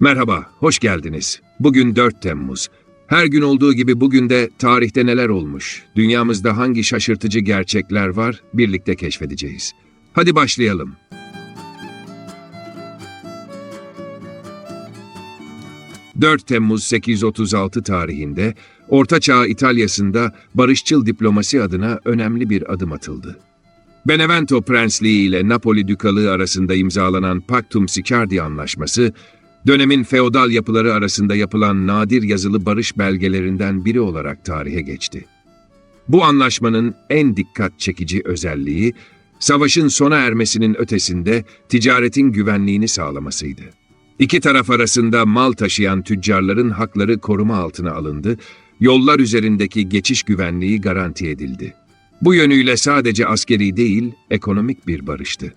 Merhaba, hoş geldiniz. Bugün 4 Temmuz. Her gün olduğu gibi bugün de tarihte neler olmuş, dünyamızda hangi şaşırtıcı gerçekler var birlikte keşfedeceğiz. Hadi başlayalım. ...4 Temmuz 836 tarihinde... ...Orta Çağ İtalya'sında barışçıl diplomasi adına önemli bir adım atıldı. Benevento Prensliği ile Napoli Dükalığı arasında imzalanan Pactum Sicardi Anlaşması, dönemin feodal yapıları arasında yapılan nadir yazılı barış belgelerinden biri olarak tarihe geçti. Bu anlaşmanın en dikkat çekici özelliği, savaşın sona ermesinin ötesinde ticaretin güvenliğini sağlamasıydı. İki taraf arasında mal taşıyan tüccarların hakları koruma altına alındı, yollar üzerindeki geçiş güvenliği garanti edildi. Bu yönüyle sadece askeri değil, ekonomik bir barıştı.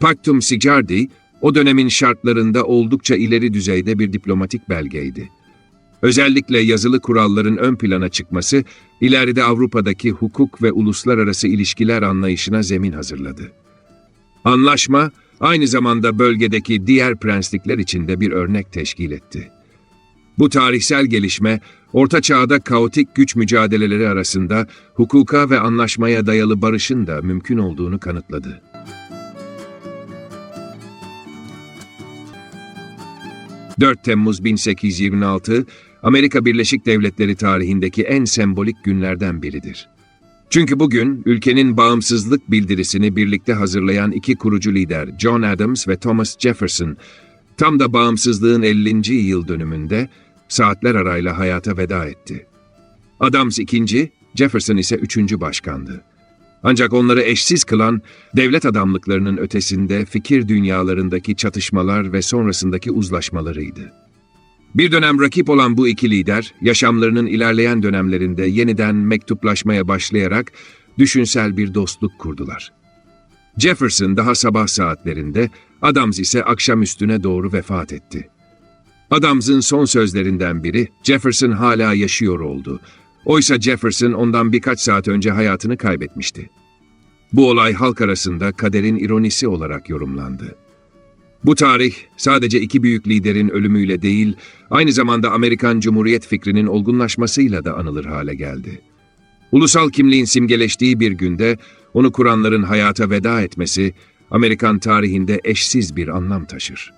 Pactum Sicardi, o dönemin şartlarında oldukça ileri düzeyde bir diplomatik belgeydi. Özellikle yazılı kuralların ön plana çıkması, ileride Avrupa'daki hukuk ve uluslararası ilişkiler anlayışına zemin hazırladı. Anlaşma, aynı zamanda bölgedeki diğer prenslikler için de bir örnek teşkil etti. Bu tarihsel gelişme, Orta Çağ'da kaotik güç mücadeleleri arasında hukuka ve anlaşmaya dayalı barışın da mümkün olduğunu kanıtladı. ...4 Temmuz 1826, Amerika Birleşik Devletleri tarihindeki en sembolik günlerden biridir. Çünkü bugün ülkenin bağımsızlık bildirisini birlikte hazırlayan iki kurucu lider John Adams ve Thomas Jefferson, tam da bağımsızlığın 50. yıl dönümünde saatler arayla hayata veda etti. Adams ikinci, Jefferson ise üçüncü başkandı. Ancak onları eşsiz kılan devlet adamlıklarının ötesinde fikir dünyalarındaki çatışmalar ve sonrasındaki uzlaşmalarıydı. Bir dönem rakip olan bu iki lider, yaşamlarının ilerleyen dönemlerinde yeniden mektuplaşmaya başlayarak düşünsel bir dostluk kurdular. Jefferson daha sabah saatlerinde, Adams ise akşam üstüne doğru vefat etti. Adams'ın son sözlerinden biri, Jefferson hala yaşıyor oldu. Oysa Jefferson ondan birkaç saat önce hayatını kaybetmişti. Bu olay halk arasında kaderin ironisi olarak yorumlandı. Bu tarih sadece iki büyük liderin ölümüyle değil, aynı zamanda Amerikan Cumhuriyet fikrinin olgunlaşmasıyla da anılır hale geldi. Ulusal kimliğin simgeleştiği bir günde onu kuranların hayata veda etmesi, Amerikan tarihinde eşsiz bir anlam taşır.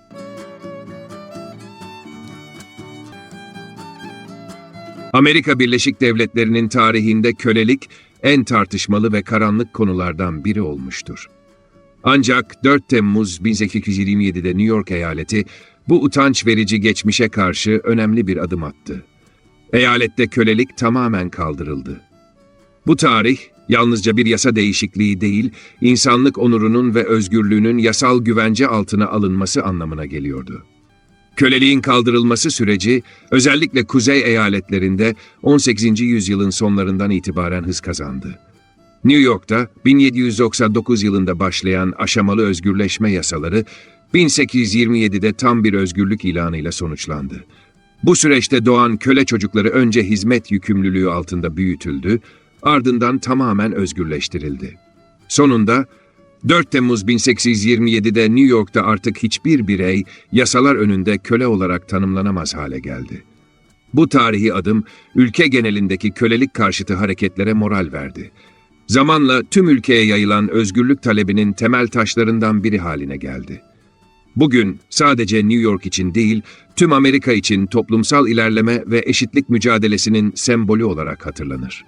Amerika Birleşik Devletleri'nin tarihinde kölelik en tartışmalı ve karanlık konulardan biri olmuştur. Ancak 4 Temmuz 1827'de New York eyaleti bu utanç verici geçmişe karşı önemli bir adım attı. Eyalette kölelik tamamen kaldırıldı. Bu tarih yalnızca bir yasa değişikliği değil, insanlık onurunun ve özgürlüğünün yasal güvence altına alınması anlamına geliyordu. Köleliğin kaldırılması süreci özellikle kuzey eyaletlerinde 18. yüzyılın sonlarından itibaren hız kazandı. New York'ta 1799 yılında başlayan aşamalı özgürleşme yasaları 1827'de tam bir özgürlük ilanıyla sonuçlandı. Bu süreçte doğan köle çocukları önce hizmet yükümlülüğü altında büyütüldü, ardından tamamen özgürleştirildi. Sonunda 4 Temmuz 1827'de New York'ta artık hiçbir birey yasalar önünde köle olarak tanımlanamaz hale geldi. Bu tarihi adım ülke genelindeki kölelik karşıtı hareketlere moral verdi. Zamanla tüm ülkeye yayılan özgürlük talebinin temel taşlarından biri haline geldi. Bugün sadece New York için değil, tüm Amerika için toplumsal ilerleme ve eşitlik mücadelesinin sembolü olarak hatırlanır.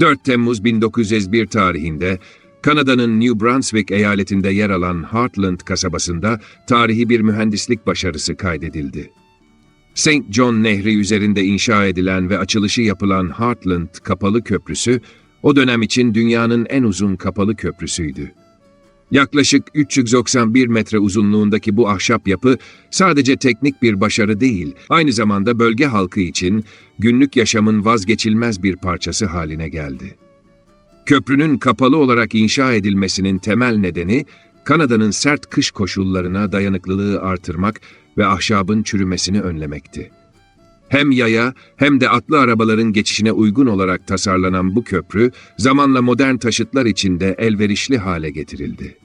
4 Temmuz 1901 tarihinde Kanada'nın New Brunswick eyaletinde yer alan Heartland kasabasında tarihi bir mühendislik başarısı kaydedildi. St. John Nehri üzerinde inşa edilen ve açılışı yapılan Heartland Kapalı Köprüsü, o dönem için dünyanın en uzun kapalı köprüsüydü. Yaklaşık 391 metre uzunluğundaki bu ahşap yapı sadece teknik bir başarı değil, aynı zamanda bölge halkı için günlük yaşamın vazgeçilmez bir parçası haline geldi. Köprünün kapalı olarak inşa edilmesinin temel nedeni, Kanada'nın sert kış koşullarına dayanıklılığı artırmak ve ahşabın çürümesini önlemekti. Hem yaya hem de atlı arabaların geçişine uygun olarak tasarlanan bu köprü, zamanla modern taşıtlar içinde elverişli hale getirildi.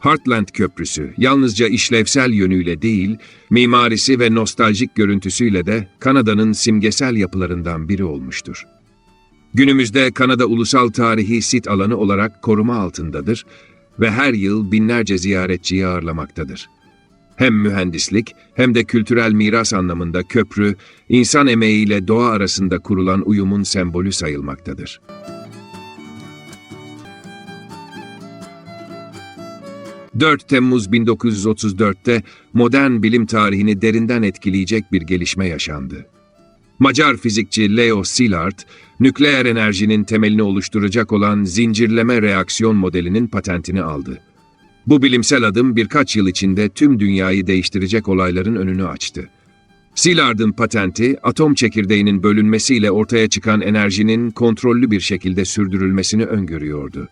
Heartland Köprüsü yalnızca işlevsel yönüyle değil, mimarisi ve nostaljik görüntüsüyle de Kanada'nın simgesel yapılarından biri olmuştur. Günümüzde Kanada Ulusal Tarihi Sit Alanı olarak koruma altındadır ve her yıl binlerce ziyaretçiyi ağırlamaktadır. Hem mühendislik hem de kültürel miras anlamında köprü, insan emeğiyle doğa arasında kurulan uyumun sembolü sayılmaktadır. 4 Temmuz 1934'te modern bilim tarihini derinden etkileyecek bir gelişme yaşandı. Macar fizikçi Leo Szilard, nükleer enerjinin temelini oluşturacak olan zincirleme reaksiyon modelinin patentini aldı. Bu bilimsel adım birkaç yıl içinde tüm dünyayı değiştirecek olayların önünü açtı. Szilard'ın patenti, atom çekirdeğinin bölünmesiyle ortaya çıkan enerjinin kontrollü bir şekilde sürdürülmesini öngörüyordu.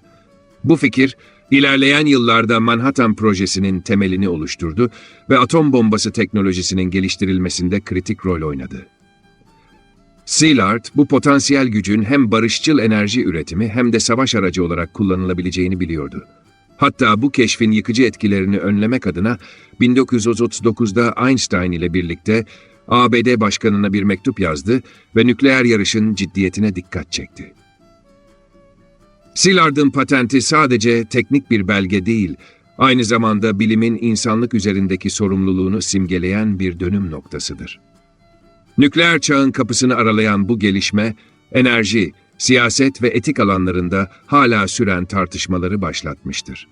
Bu fikir, ilerleyen yıllarda Manhattan projesinin temelini oluşturdu ve atom bombası teknolojisinin geliştirilmesinde kritik rol oynadı. Szilard, bu potansiyel gücün hem barışçıl enerji üretimi hem de savaş aracı olarak kullanılabileceğini biliyordu. Hatta bu keşfin yıkıcı etkilerini önlemek adına 1939'da Einstein ile birlikte ABD başkanına bir mektup yazdı ve nükleer yarışın ciddiyetine dikkat çekti. Szilard'ın patenti sadece teknik bir belge değil, aynı zamanda bilimin insanlık üzerindeki sorumluluğunu simgeleyen bir dönüm noktasıdır. Nükleer çağın kapısını aralayan bu gelişme, enerji, siyaset ve etik alanlarında hala süren tartışmaları başlatmıştır.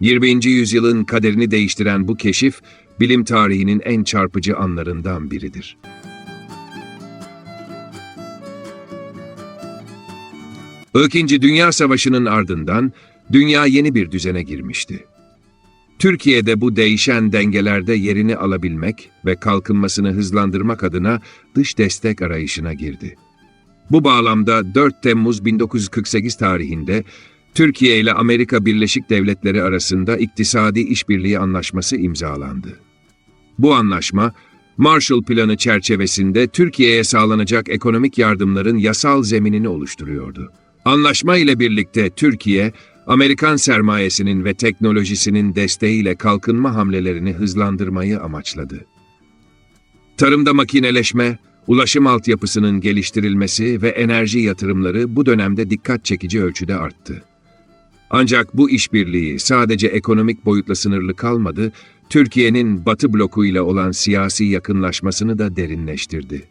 20. yüzyılın kaderini değiştiren bu keşif, bilim tarihinin en çarpıcı anlarından biridir. İkinci Dünya Savaşı'nın ardından dünya yeni bir düzene girmişti. Türkiye'de bu değişen dengelerde yerini alabilmek ve kalkınmasını hızlandırmak adına dış destek arayışına girdi. Bu bağlamda 4 Temmuz 1948 tarihinde Türkiye ile Amerika Birleşik Devletleri arasında iktisadi işbirliği anlaşması imzalandı. Bu anlaşma, Marshall Planı çerçevesinde Türkiye'ye sağlanacak ekonomik yardımların yasal zeminini oluşturuyordu. Anlaşma ile birlikte Türkiye, Amerikan sermayesinin ve teknolojisinin desteğiyle kalkınma hamlelerini hızlandırmayı amaçladı. Tarımda makineleşme, ulaşım altyapısının geliştirilmesi ve enerji yatırımları bu dönemde dikkat çekici ölçüde arttı. Ancak bu işbirliği sadece ekonomik boyutla sınırlı kalmadı, Türkiye'nin Batı bloku ile olan siyasi yakınlaşmasını da derinleştirdi.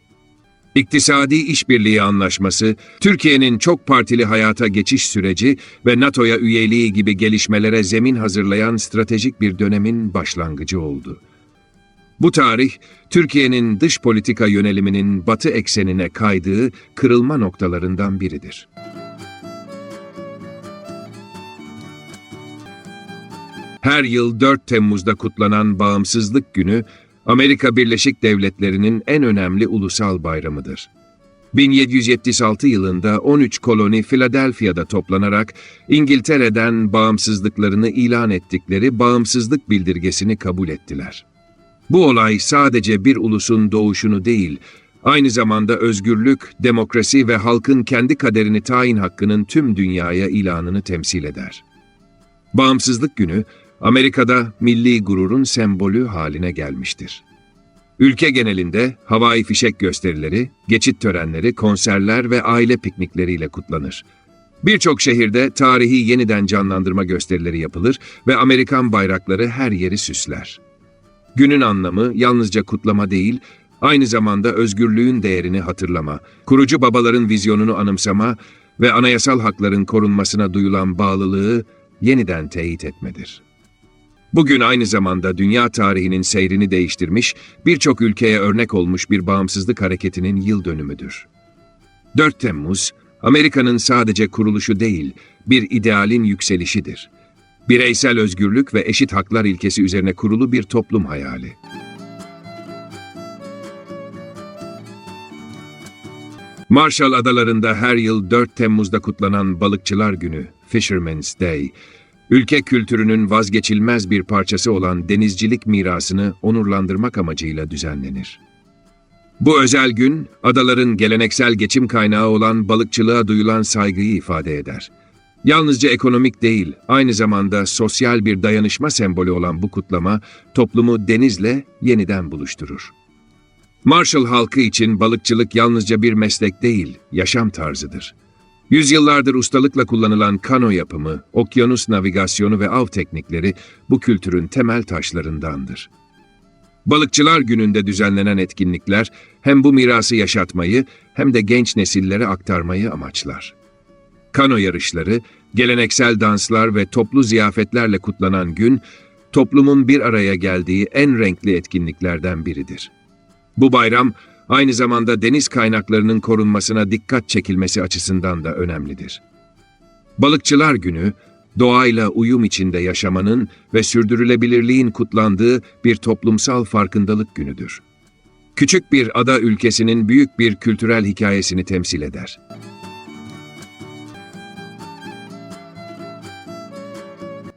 İktisadi İşbirliği Anlaşması, Türkiye'nin çok partili hayata geçiş süreci ve NATO'ya üyeliği gibi gelişmelere zemin hazırlayan stratejik bir dönemin başlangıcı oldu. Bu tarih, Türkiye'nin dış politika yöneliminin batı eksenine kaydığı kırılma noktalarından biridir. Her yıl 4 Temmuz'da kutlanan Bağımsızlık Günü, Amerika Birleşik Devletleri'nin en önemli ulusal bayramıdır. 1776 yılında 13 koloni Philadelphia'da toplanarak İngiltere'den bağımsızlıklarını ilan ettikleri bağımsızlık bildirgesini kabul ettiler. Bu olay sadece bir ulusun doğuşunu değil, aynı zamanda özgürlük, demokrasi ve halkın kendi kaderini tayin hakkının tüm dünyaya ilanını temsil eder. Bağımsızlık Günü, Amerika'da milli gururun sembolü haline gelmiştir. Ülke genelinde havai fişek gösterileri, geçit törenleri, konserler ve aile piknikleriyle kutlanır. Birçok şehirde tarihi yeniden canlandırma gösterileri yapılır ve Amerikan bayrakları her yeri süsler. Günün anlamı yalnızca kutlama değil, aynı zamanda özgürlüğün değerini hatırlama, kurucu babaların vizyonunu anımsama ve anayasal hakların korunmasına duyulan bağlılığı yeniden teyit etmedir. Bugün aynı zamanda dünya tarihinin seyrini değiştirmiş, birçok ülkeye örnek olmuş bir bağımsızlık hareketinin yıl dönümüdür. 4 Temmuz, Amerika'nın sadece kuruluşu değil, bir idealin yükselişidir. Bireysel özgürlük ve eşit haklar ilkesi üzerine kurulu bir toplum hayali. Marshall Adaları'nda her yıl 4 Temmuz'da kutlanan Balıkçılar Günü, Fisherman's Day, ülke kültürünün vazgeçilmez bir parçası olan denizcilik mirasını onurlandırmak amacıyla düzenlenir. Bu özel gün, adaların geleneksel geçim kaynağı olan balıkçılığa duyulan saygıyı ifade eder. Yalnızca ekonomik değil, aynı zamanda sosyal bir dayanışma sembolü olan bu kutlama toplumu denizle yeniden buluşturur. Marshall halkı için balıkçılık yalnızca bir meslek değil, yaşam tarzıdır. Yüzyıllardır ustalıkla kullanılan kano yapımı, okyanus navigasyonu ve av teknikleri bu kültürün temel taşlarındandır. Balıkçılar gününde düzenlenen etkinlikler hem bu mirası yaşatmayı hem de genç nesillere aktarmayı amaçlar. Kano yarışları, geleneksel danslar ve toplu ziyafetlerle kutlanan gün, toplumun bir araya geldiği en renkli etkinliklerden biridir. Bu bayram aynı zamanda deniz kaynaklarının korunmasına dikkat çekilmesi açısından da önemlidir. Balıkçılar Günü, doğayla uyum içinde yaşamanın ve sürdürülebilirliğin kutlandığı bir toplumsal farkındalık günüdür. Küçük bir ada ülkesinin büyük bir kültürel hikayesini temsil eder.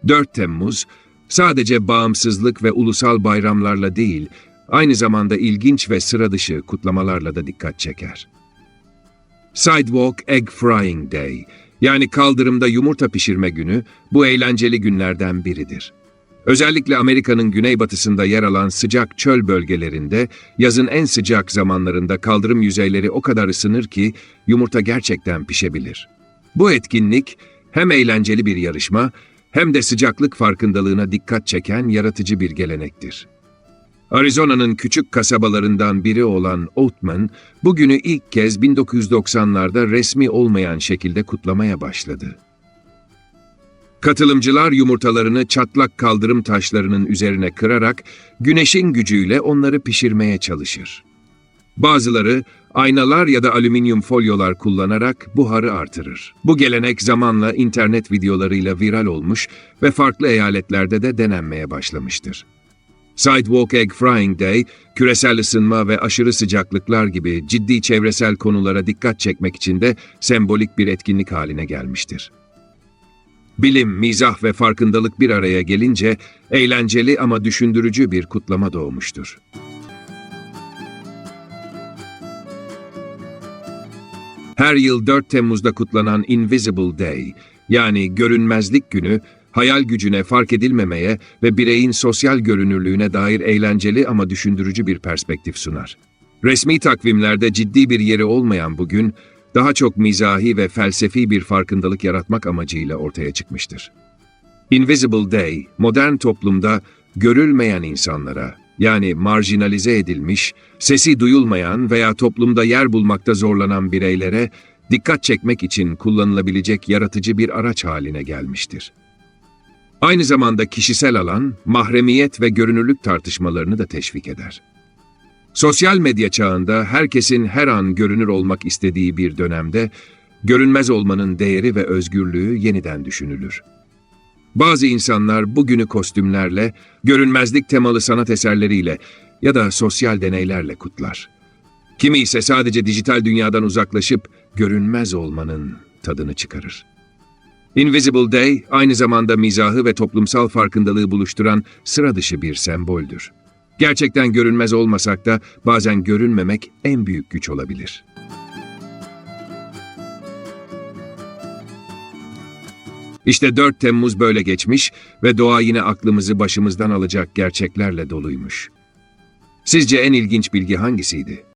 4 Temmuz sadece bağımsızlık ve ulusal bayramlarla değil, aynı zamanda ilginç ve sıra dışı kutlamalarla da dikkat çeker. Sidewalk Egg Frying Day yani kaldırımda yumurta pişirme günü bu eğlenceli günlerden biridir. Özellikle Amerika'nın güneybatısında yer alan sıcak çöl bölgelerinde yazın en sıcak zamanlarında kaldırım yüzeyleri o kadar ısınır ki yumurta gerçekten pişebilir. Bu etkinlik hem eğlenceli bir yarışma hem de sıcaklık farkındalığına dikkat çeken yaratıcı bir gelenektir. Arizona'nın küçük kasabalarından biri olan Oatman, bugünü ilk kez 1990'larda resmi olmayan şekilde kutlamaya başladı. Katılımcılar yumurtalarını çatlak kaldırım taşlarının üzerine kırarak güneşin gücüyle onları pişirmeye çalışır. Bazıları aynalar ya da alüminyum folyolar kullanarak buharı artırır. Bu gelenek zamanla internet videolarıyla viral olmuş ve farklı eyaletlerde de denenmeye başlamıştır. Sidewalk Egg Frying Day, küresel ısınma ve aşırı sıcaklıklar gibi ciddi çevresel konulara dikkat çekmek için de sembolik bir etkinlik haline gelmiştir. Bilim, mizah ve farkındalık bir araya gelince eğlenceli ama düşündürücü bir kutlama doğmuştur. Her yıl 4 Temmuz'da kutlanan Invisible Day, yani görünmezlik günü, hayal gücüne fark edilmemeye ve bireyin sosyal görünürlüğüne dair eğlenceli ama düşündürücü bir perspektif sunar. Resmi takvimlerde ciddi bir yeri olmayan bu gün, daha çok mizahi ve felsefi bir farkındalık yaratmak amacıyla ortaya çıkmıştır. Invisible Day, modern toplumda görülmeyen insanlara, yani marjinalize edilmiş, sesi duyulmayan veya toplumda yer bulmakta zorlanan bireylere dikkat çekmek için kullanılabilecek yaratıcı bir araç haline gelmiştir. Aynı zamanda kişisel alan, mahremiyet ve görünürlük tartışmalarını da teşvik eder. Sosyal medya çağında herkesin her an görünür olmak istediği bir dönemde, görünmez olmanın değeri ve özgürlüğü yeniden düşünülür. Bazı insanlar bugünü kostümlerle, görünmezlik temalı sanat eserleriyle ya da sosyal deneylerle kutlar. Kimi ise sadece dijital dünyadan uzaklaşıp görünmez olmanın tadını çıkarır. Invisible Day aynı zamanda mizahı ve toplumsal farkındalığı buluşturan sıra dışı bir semboldür. Gerçekten görünmez olmasak da bazen görünmemek en büyük güç olabilir. İşte 4 Temmuz böyle geçmiş ve doğa yine aklımızı başımızdan alacak gerçeklerle doluymuş. Sizce en ilginç bilgi hangisiydi?